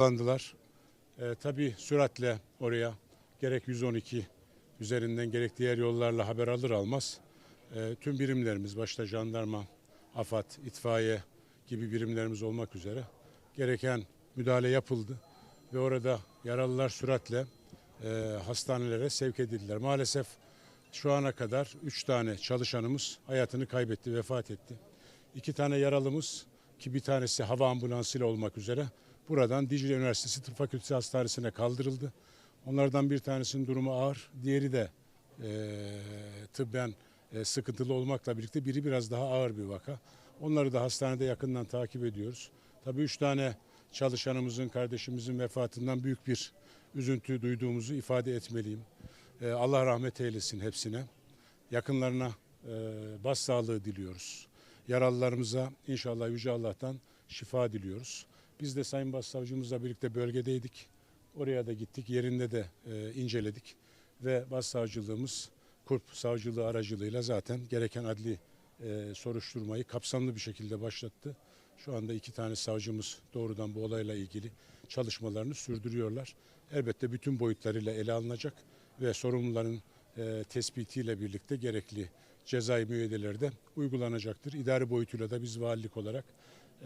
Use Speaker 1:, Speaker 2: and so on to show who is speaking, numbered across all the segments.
Speaker 1: Yaralandılar. Ee, tabii süratle oraya gerek 112 üzerinden gerek diğer yollarla haber alır almaz e, tüm birimlerimiz başta jandarma, AFAD, itfaiye gibi birimlerimiz olmak üzere gereken müdahale yapıldı ve orada yaralılar süratle e, hastanelere sevk edildiler. Maalesef şu ana kadar 3 tane çalışanımız hayatını kaybetti, vefat etti. İki tane yaralımız ki bir tanesi hava ambulansıyla olmak üzere buradan Dicle Üniversitesi Tıp Fakültesi Hastanesi'ne kaldırıldı. Onlardan bir tanesinin durumu ağır, diğeri de e, tıbben e, sıkıntılı olmakla birlikte biri biraz daha ağır bir vaka. Onları da hastanede yakından takip ediyoruz. Tabii üç tane çalışanımızın, kardeşimizin vefatından büyük bir üzüntü duyduğumuzu ifade etmeliyim. E, Allah rahmet eylesin hepsine. Yakınlarına e, başsağlığı diliyoruz. Yaralılarımıza inşallah Yüce Allah'tan şifa diliyoruz. Biz de Sayın Başsavcımızla birlikte bölgedeydik. Oraya da gittik, yerinde de e, inceledik ve Başsavcılığımız Kurp Savcılığı aracılığıyla zaten gereken adli e, soruşturmayı kapsamlı bir şekilde başlattı. Şu anda iki tane savcımız doğrudan bu olayla ilgili çalışmalarını sürdürüyorlar. Elbette bütün boyutlarıyla ele alınacak ve sorumluların e, tespitiyle birlikte gerekli cezai müeyyideler de uygulanacaktır. İdari boyutuyla da biz valilik olarak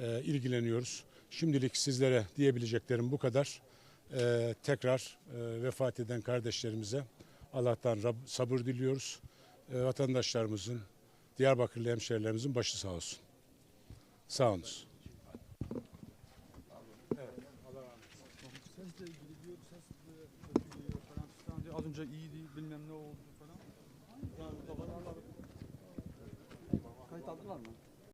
Speaker 1: e, ilgileniyoruz. Şimdilik sizlere diyebileceklerim bu kadar. E, tekrar e, vefat eden kardeşlerimize Allah'tan Rab- sabır diliyoruz. E, vatandaşlarımızın, Diyarbakırlı hemşehrilerimizin başı sağ olsun. Sağ olunuz.
Speaker 2: Az önce iyiydi, bilmem ne oldu falan. Kayıt aldılar mı?